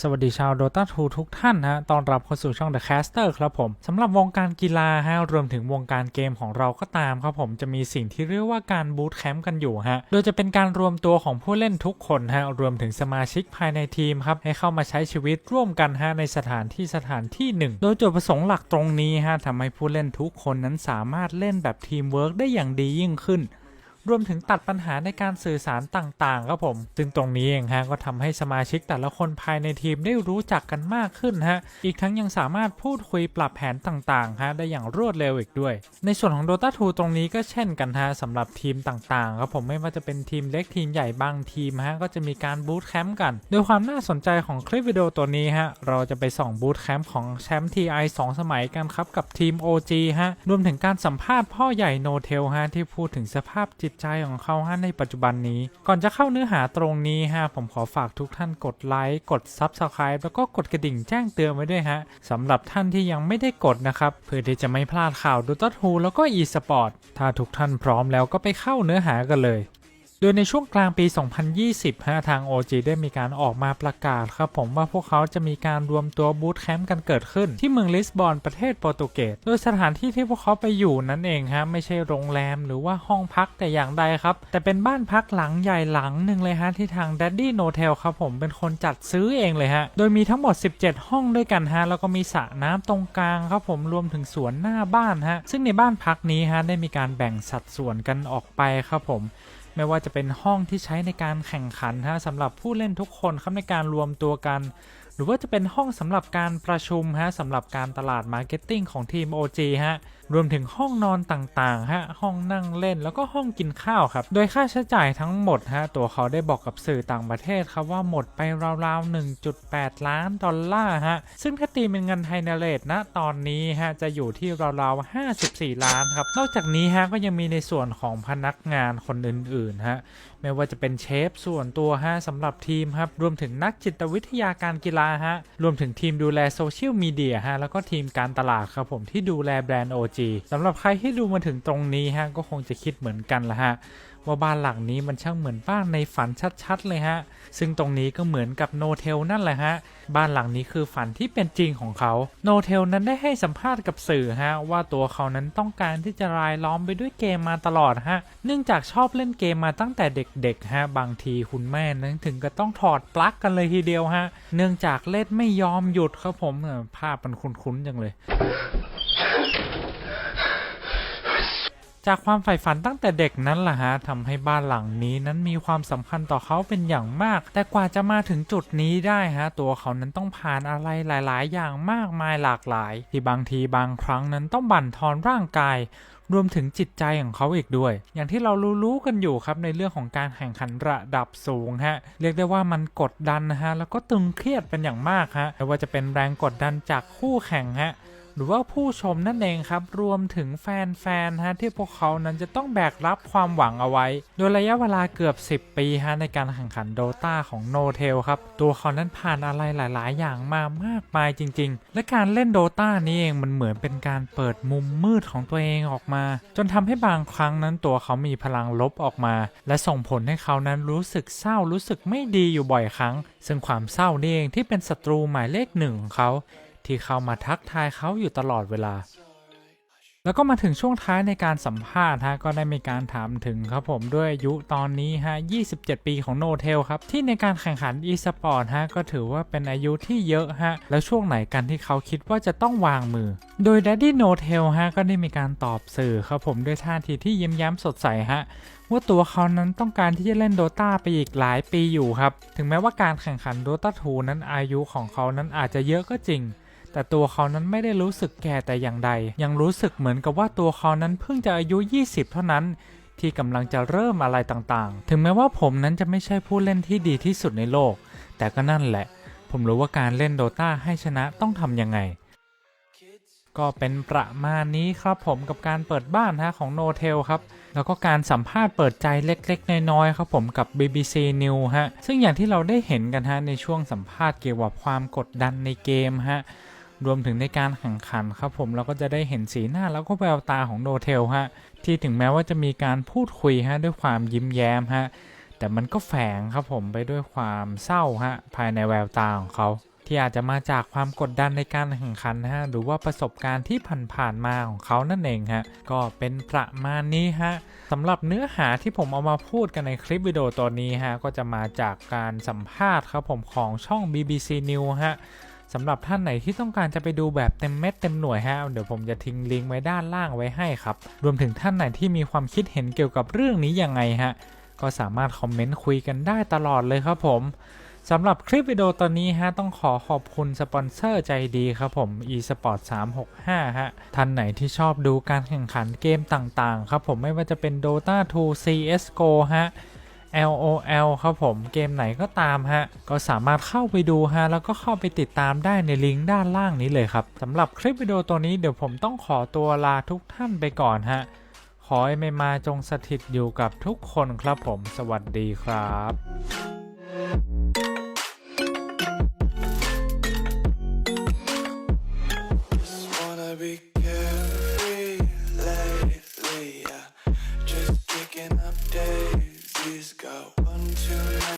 สวัสดีชาว Dota 2 ทุกท่านฮะ ตอนรับเข้าสู่ช่อง The Caster ครับผม สำหรับวงการกีฬาฮะ รวมถึงวงการเกมของเราก็ตามครับผม จะมีสิ่งที่เรียกว่าการบูตแคมป์กันอยู่ฮะ โดยจะเป็นการรวมตัวของผู้เล่นทุกคนฮะ รวมถึงสมาชิกภายในทีมครับ ให้เข้ามาใช้ชีวิตร่วมกันฮะ ในสถานที่สถานที่หนึ่ง โดยจุดประสงค์หลักตรงนี้ฮะทำให้ผู้เล่นทุกคนนั้นสามารถเล่นแบบทีมเวิร์กได้อย่างดียิ่งขึ้น รวมถึงตัดปัญหาในการสื่อสารต่างๆครับผม ซึ่งตรงนี้เองฮะก็ทำให้สมาชิกแต่ละคนภายในทีมได้รู้จักกันมากขึ้นฮะ อีกทั้งยังสามารถพูดคุยปรับแผนต่างๆฮะได้อย่างรวดเร็วอีกด้วย ในส่วนของ Dota 2 ตรงนี้ก็เช่นกันฮะสำหรับทีมต่างๆครับผมไม่ว่าจะเป็นทีมเล็กทีมใหญ่บางทีมฮะก็จะมีการบูตแคมป์กัน โดยความน่าสนใจของคลิปวิดีโอตัวนี้ฮะเราจะไปส่องบูตแคมป์ของแชมป์ TI 2 สมัยกันครับกับทีม OG ฮะรวมถึงการสัมภาษณ์พ่อใหญ่โนเทลฮะที่พูดถึงสภาพจิตใจของเขาฮะในปัจจุบันนี้ ก่อนจะเข้าเนื้อหาตรงนี้ฮะผมขอฝากทุกท่านกดไลค์ กด Subscribe แล้วก็กดกระดิ่งแจ้งเตือนไว้ด้วยฮะสำหรับท่านที่ยังไม่ได้กดนะครับ เพื่อที่จะไม่พลาดข่าว Dota 2แล้วก็ eSport ถ้าทุกท่านพร้อมแล้วก็ไปเข้าเนื้อหากันเลย ดยในช่วงกลางปี 2020ฮะทาง OG ได้มีการออกมาประกาศครับผมว่าพวกเขาจะมีการรวมตัวบูตแคมป์กันเกิดขึ้น ที่เมืองลิสบอนประเทศโปรตุเกส โดยสถานที่ที่พวกเขาไปอยู่นั่นเองฮะไม่ใช่โรงแรมหรือว่าห้องพักแต่อย่างใดครับ แต่เป็นบ้านพักหลังใหญ่หลังหนึ่งเลยฮะที่ทาง Daddy No t e l ครับผมเป็นคนจัดซื้อเองเลยฮะ โดยมีทั้งหมด 17 ห้องด้วยกันฮะแล้วก็มีสระน้ำตรงกลางครับผมรวมถึงสวนหน้าบ้านฮะซึ่งในบ้านพักนี้ฮะได้มีการแบ่งสัดส่วนกันออกไปครับผม ไม่ว่าจะเป็นห้องที่ใช้ในการแข่งขันฮะสำหรับผู้เล่นทุกคนครับในการรวมตัวกัน หรือว่าจะเป็นห้องสำหรับการประชุมฮะสำหรับการตลาดมาร์เก็ตติ้งของทีม OG ฮะรวมถึงห้องนอนต่างๆฮะห้องนั่งเล่นแล้วก็ห้องกินข้าวครับโดยค่าใช้จ่ายทั้งหมดฮะตัวเขาได้บอกกับสื่อต่างประเทศครับว่าหมดไปราวๆ 1.8 ล้านดอลลาร์ฮะซึ่งถ้าตีเป็นเงินไทยนเรตนะตอนนี้ฮะจะอยู่ที่ราวๆ 54 ล้านครับนอกจากนี้ฮะก็ยังมีในส่วนของพนักงานคนอื่นๆฮะไม่ว่าจะเป็นเชฟส่วนตัวฮะสำหรับทีมครับรวมถึงนักจิตวิทยาการกีฬาฮะ รวมถึงทีมดูแลโซเชียลมีเดียฮะ แล้วก็ทีมการตลาดครับผมที่ดูแลแบรนด์ OG สำหรับใครที่ดูมาถึงตรงนี้ฮะ ก็คงจะคิดเหมือนกันละฮะ ว่าบ้านหลังนี้มันช่างเหมือนบ้านในฝันชัดๆเลยฮะ ซึ่งตรงนี้ก็เหมือนกับโนเทลนั่นแหละฮะ บ้านหลังนี้คือฝันที่เป็นจริงของเขา โนเทลนั้นได้ให้สัมภาษณ์กับสื่อฮะ ว่าตัวเขานั้นต้องการที่จะรายล้อมไปด้วยเกมมาตลอดฮะ เนื่องจากชอบเล่นเกมมาตั้งแต่เด็กๆฮะ บางทีคุณแม่นั้นถึงก็ต้องถอดปลั๊กกันเลยทีเดียวฮะ เนื่องจากเล่นไม่ยอมหยุดครับผมภาพมันคุ้นๆจังเลย จากความใฝ่ฝันตั้งแต่เด็กนั้นแหละฮะทำให้บ้านหลังนี้นั้นมีความสำคัญต่อเขาเป็นอย่างมาก แต่กว่าจะมาถึงจุดนี้ได้ฮะ ตัวเขานั้นต้องผ่านอะไรหลาย ๆ อย่างมากมายหลากหลาย ที่บางทีบางครั้งนั้นต้องบั่นทอนร่างกายรวมถึงจิตใจของเขาอีกด้วย อย่างที่เรารู้ๆกันอยู่ครับในเรื่องของการแข่งขันระดับสูงฮะ เรียกได้ว่ามันกดดันนะฮะ แล้วก็ตึงเครียดเป็นอย่างมากฮะ ไม่ว่าจะเป็นแรงกดดันจากคู่แข่งฮะ หรือว่าผู้ชมนั่นเองครับ รวมถึงแฟนๆฮะที่พวกเขานั้นจะต้องแบกรับความหวังเอาไว้ โดยระยะเวลาเกือบ 10 ปีฮะในการแข่งขันโดตาของโนเทลครับ ตัวเขานั้นผ่านอะไรหลาย ๆ อย่างมามากมายจริง ๆ และการเล่นโดตานี้เองมันเหมือนเป็นการเปิดมุมมืดของตัวเองออกมา จนทำให้บางครั้งนั้นตัวเขามีพลังลบออกมา และส่งผลให้เขานั้นรู้สึกเศร้ารู้สึกไม่ดีอยู่บ่อยครั้ง ซึ่งความเศร้านี่เองที่เป็นศัตรูหมายเลขหนึ่งของเขา ที่เข้ามาทักทายเขาอยู่ตลอดเวลา แล้วก็มาถึงช่วงท้ายในการสัมภาษณ์ฮะก็ได้มีการถามถึงครับผมด้วยอายุตอนนี้ฮะ 27 ปีของโนเทลครับ ที่ในการแข่งขัน e-sport ฮะ ก็ถือว่าเป็นอายุที่เยอะฮะ แล้วช่วงไหนกันที่เขาคิดว่าจะต้องวางมือ โดย Daddy No t e l ฮะก็ได้มีการตอบสื่อครับผมด้วยท่าทีที่ยิ้มแย้มสดใสฮะว่าตัวเขานั้นต้องการที่จะเล่นโดตาไปอีกหลายปีอยู่ครับ ถึงแม้ว่าการแข่งขันโดตา2นั้นอายุของเขานั้นอาจจะเยอะก็จริง แต่ตัวเขานั้นไม่ได้รู้สึกแก่แต่อย่างใด ยังรู้สึกเหมือนกับว่าตัวเขานั้นเพิ่งจะอายุ 20 เท่านั้น ที่กำลังจะเริ่มอะไรต่างๆ ถึงแม้ว่าผมนั้นจะไม่ใช่ผู้เล่นที่ดีที่สุดในโลก แต่ก็นั่นแหละ ผมรู้ว่าการเล่นโดตาให้ชนะต้องทำยังไง ก็เป็นประมาณนี้ครับผมกับการเปิดบ้านฮะของโนเทลครับแล้วก็การสัมภาษณ์เปิดใจเล็กๆ น้อยๆ ครับผมกับ BBC New ฮะ ซึ่งอย่างที่เราได้เห็นกันฮะ ในช่วงสัมภาษณ์เกี่ยวกับความกดดันในเกมฮะ รวมถึงในการแข่งขันครับผมเราก็จะได้เห็นสีหน้าแล้วก็แววตาของโนเทลฮะที่ถึงแม้ว่าจะมีการพูดคุยฮะด้วยความยิ้มแย้มฮะแต่มันก็แฝงครับผมไปด้วยความเศร้าฮะภายในแววตาของเขา ที่อาจจะมาจากความกดดันในการแข่งขันฮะหรือว่าประสบการณ์ที่ผ่านๆมาของเขานั่นเองฮะก็เป็นประมาณนี้ฮะสำหรับเนื้อหาที่ผมเอามาพูดกันในคลิปวิดีโอตัวนี้ฮะก็จะมาจากการสัมภาษณ์ครับผมของช่อง BBC News ฮะ สำหรับท่านไหนที่ต้องการจะไปดูแบบเต็มเม็ดเต็มหน่วยฮะเดี๋ยวผมจะทิ้งลิงก์ไว้ด้านล่างไว้ให้ครับ รวมถึงท่านไหนที่มีความคิดเห็นเกี่ยวกับเรื่องนี้ยังไงฮะก็สามารถคอมเมนต์คุยกันได้ตลอดเลยครับผมสำหรับคลิปวิดีโอตอนนี้ฮะต้องขอขอบคุณสปอนเซอร์ใจดีครับผม eSport 365 ฮะ ท่านไหนที่ชอบดูการแข่งขันเกมต่างๆ ครับผมไม่ว่าจะเป็น Dota 2 CSGO ฮะ LOL ครับผมเกมไหนก็ตามฮะ ก็สามารถเข้าไปดูฮะ แล้วก็เข้าไปติดตามได้ในลิงก์ด้านล่างนี้เลยครับสำหรับคลิปวิดีโอตัวนี้เดี๋ยวผมต้องขอตัวลาทุกท่านไปก่อนฮะ ขอให้ไม่มาจงสถิตอยู่กับทุกคนครับผม สวัสดีครับ